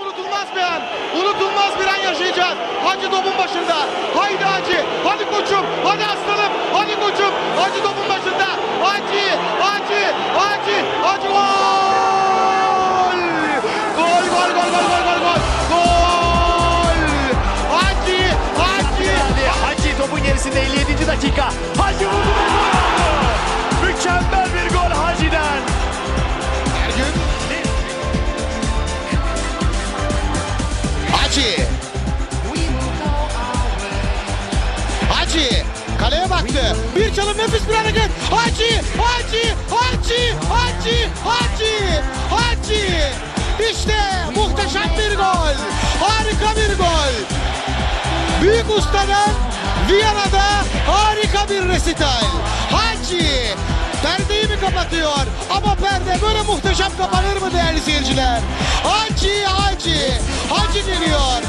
Unutulmaz bir an. Unutulmaz bir an yaşayacağız. Hacı topun başında. Haydi Hacı. Hadi koçum. Hadi aslanım. Hadi koçum. Hacı topun başında. Hacı. Hacı. Hacı. Hacı gol. Kaleye baktı. Bir çalım nefis bir hareket. Hacı. Hacı. Hacı. Hacı. Hacı. Hacı. İşte muhteşem bir gol. Harika bir gol. Büyük ustadan Viyana'da harika bir resital. Hacı perdeyi mi kapatıyor? Ama perde böyle muhteşem kapanır mı değerli seyirciler? Hacı Hacı Hacı geliyor.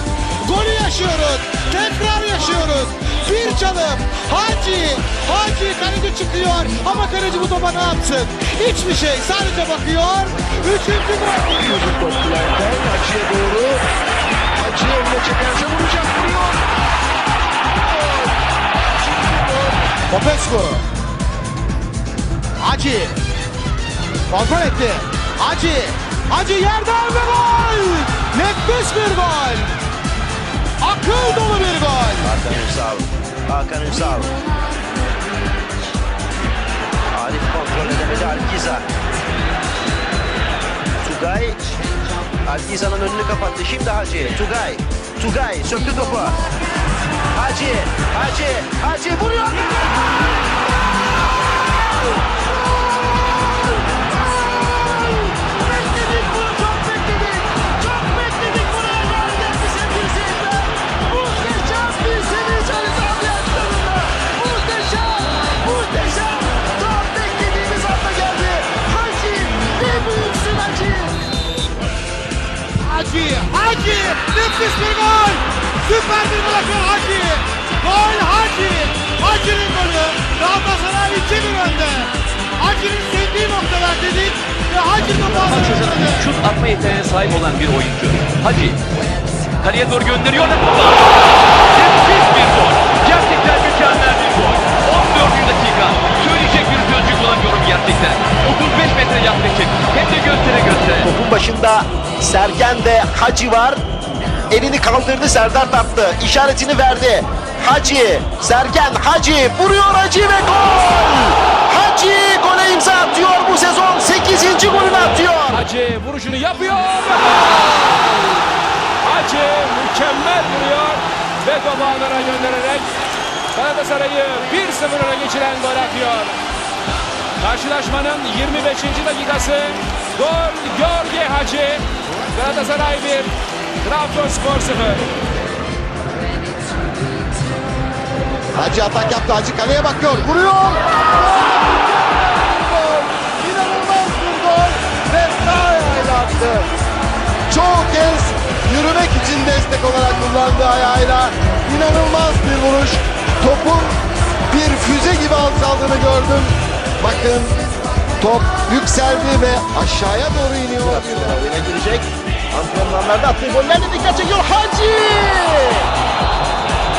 Golü yaşıyoruz. Tekrar yaşıyoruz. Bir çalım. Hacı. Hacı kaleci çıkıyor. Ama kaleci bu topa ne yapsın? Hiçbir şey. Sadece bakıyor. Üçüncü gol. Hacı'ya doğru. Hacı önüne çekerse vuracak. Vuruyor. Popescu. Hacı. Kontrol etti. Hacı. Hacı yerden ve gol. Nefis bir gol. Akıl dolu. Hakan Ünsal. Hakan Ünsal. Arif kontrol edemedi Alkiza. Tugay. Alkiza'nın önünü kapattı. Şimdi Hacı. Tugay. Tugay söktü topu. Hacı. Hacı. Hacı vuruyor. Hacı. Hacı. Nefis bir gol. Süper bir atıyor Hacı. Gol Hacı. Hacı'nın golü. Galatasaray 2-1 önde. Hacı'nın sevdiği noktalar dedik ve Hacı topu yazarı şut atma yeteneğine sahip olan bir oyuncu. Hacı. Kaleye doğru gönderiyor ve. Gerçekten. 35 metre yaklaşık. Hem de göstere göstere. Topun başında Sergen de Hacı var. Elini kaldırdı Serdar Tatlı. İşaretini verdi. Hacı, Sergen Hacı vuruyor Hacı ve gol! Hacı gole imza atıyor bu sezon 8. golünü atıyor. Hacı vuruşunu yapıyor. ve gol! Hacı mükemmel vuruyor ve topu ağlara göndererek Galatasaray'ı 1-0 öne geçiren gol atıyor. Karşılaşmanın 25. dakikası gol Jorge Hacı. Galatasaray 1, Trabzonspor 0. Hacı atak yaptı. Hacı kaleye bakıyor. Vuruyor. İnanılmaz bir gol. Ayağıyla attı. Çoğu kez yürümek için destek olarak kullandığı ayağıyla inanılmaz Bakın top yükseldi ve aşağıya doğru iniyor. Oyuna girecek. Antrenmanlarda attığı gollerle dikkat çekiyor. Hacı!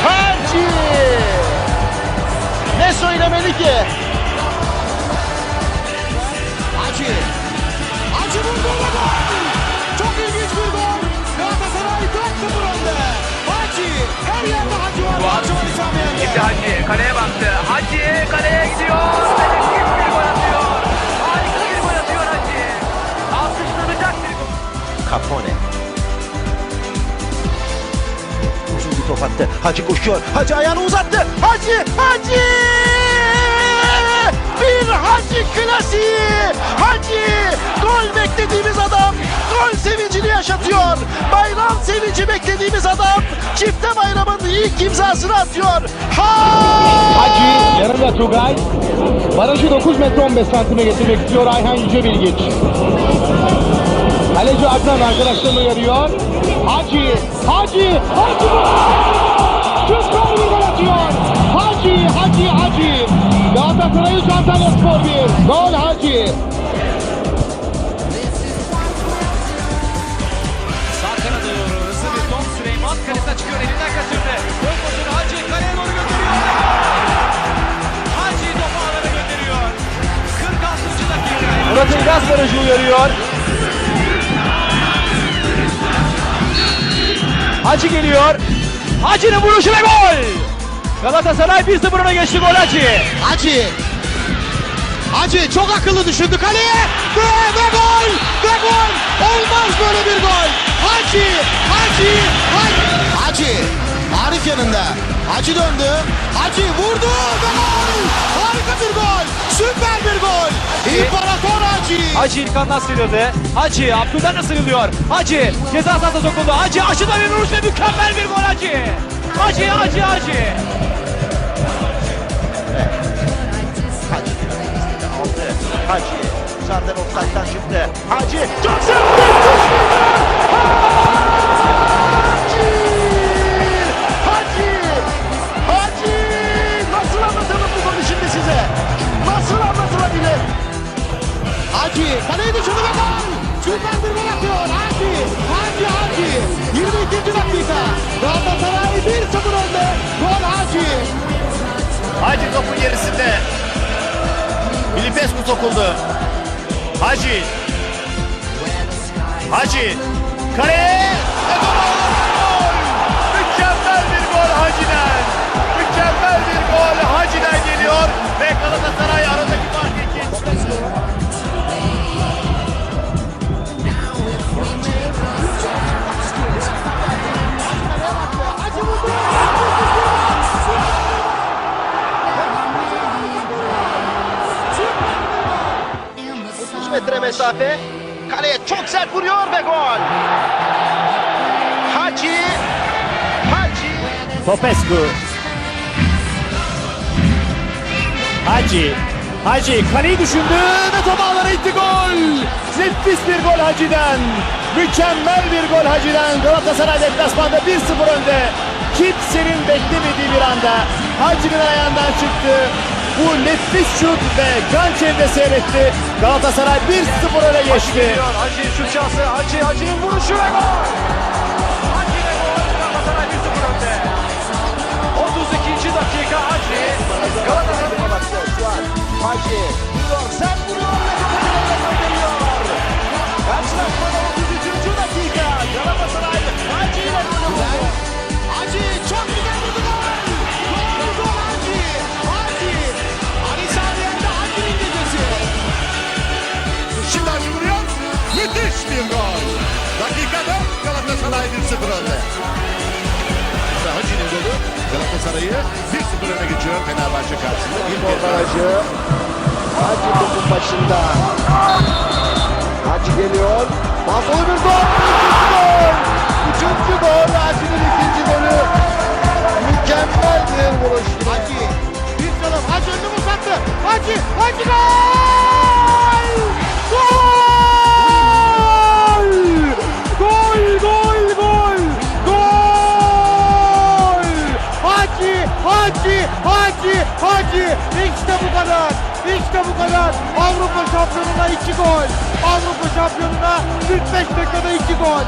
Hacı! Ne söylemeli ki? Hacı. Hacı vurdu ve gol. Çok ilginç bir gol. Galatasaray 4-0 önde. Hacı. Her yerde Hacı Şimdi Hacı kaleye baktı. Hacı kaleye gidiyor. Nefis bir gol atıyor. Harika bir gol atıyor Hacı. Alkışlanacak bir gol. Capone. Uzun bir top attı. Hacı koşuyor. Hacı ayağını uzattı. Hacı! Hacı! Bir Hacı klasiği! Hacı! Gol beklediğimiz adam gol sevincini yaşatıyor. Bayram sevinci beklediğimiz adam çifte bayramın ilk imzasını atıyor. Ha! Hacı yanında Tugay. Barajı 9 metre 15 santime getirmek istiyor Ayhan Yüce Bilgiç. Kaleci Adnan arkadaşlarını uyarıyor. Hacı, Hacı, Hacı! Süper bir gol atıyor. Hacı, Hacı, Hacı. Galatasaray 3 Antalya Spor 1. Gol Hacı. Murat İlgaz barajı uyarıyor. Hacı geliyor. Hacı'nın vuruşu ve gol! Galatasaray 1-0 öne geçti gol Hacı. Hacı. Hacı çok akıllı düşündü kaleye. Ve, ve gol. Ve gol. Olmaz böyle bir gol. Hacı. Hacı. Hacı. Hacı. Arif yanında. Hacı döndü. Hacı vurdu ve gol. Harika bir gol. Süper bir Hacı. Hacı İlkan'dan sıyrıldı. Hacı de sıyrılıyor. Hacı ceza sahasına sokuldu. Hacı aşıdan bir vuruş ve mükemmel bir gol Hacı. Hacı Hacı Hacı. Hacı aldı. Hacı. Zaten offside'dan çıktı. Hacı çok sert bir dakika. Galatasaray 1-0 önde. Gol Hacı. Hacı topun gerisinde. Filipescu sokuldu. Hacı. Hacı. Kaleye. Ve gol! Mesafe. Kaleye çok sert vuruyor ve gol. Hacı. Hacı. Popescu. Hacı. Hacı kaleyi düşündü ve top ağlara itti gol. Nefis bir gol Hacı'den. Mükemmel bir gol Hacı'den. Galatasaray deplasmanda 1-0 önde. Kimsenin beklemediği bir anda Hacı'nın ayağından çıktı. Bu nefis şut ve Gançev'de seyretti. Galatasaray 1-0 öne geçti. Hacı şut şansı. Hacı Hacı'nın vuruşu ve gol. Hacı ve gol. Galatasaray 1-0 önde. 32. dakika Hacı. Galatasaray Hacı. Vuruyor, sen vuruyor ve Galatasaray'a gönderiyor. Karşılaşmada Galatasaray 1-0 önde. Ve Hacı'nın golü Galatasaray'ı 1-0 öne geçiyor Fenerbahçe karşısında. Bir gol Hacı. Hacı topun başında. Hacı geliyor. Mahvollu bir gol. İkinci gol. Üçüncü gol. Hacı'nın ikinci golü. Mükemmel bir vuruş. Hacı. Bir çalım. Hacı önünü uzattı. Hacı. Hacı gol. İşte bu kadar. Avrupa şampiyonuna iki gol. Avrupa şampiyonuna 45 dakikada iki gol.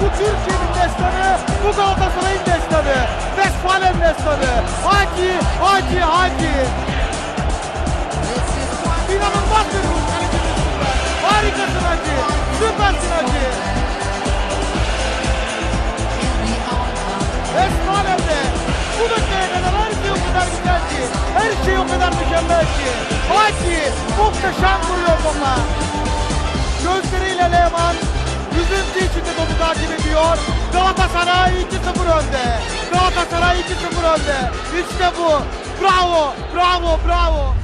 Bu Türkiye'nin destanı, bu Galatasaray'ın destanı. Westfalen destanı. Hacı, Hacı, Hacı. İnanılmaz bir üstünden. Harikasın Hacı. Süpersin Hacı. Westfalen'de bu dakikaya kadar. Her şey o kadar mükemmel ki. Hacı muhteşem vuruyor topa. Gözleriyle Lehman üzüntü içinde topu takip ediyor. Galatasaray 2-0 önde. Galatasaray 2-0 önde. İşte bu. Bravo, bravo, bravo.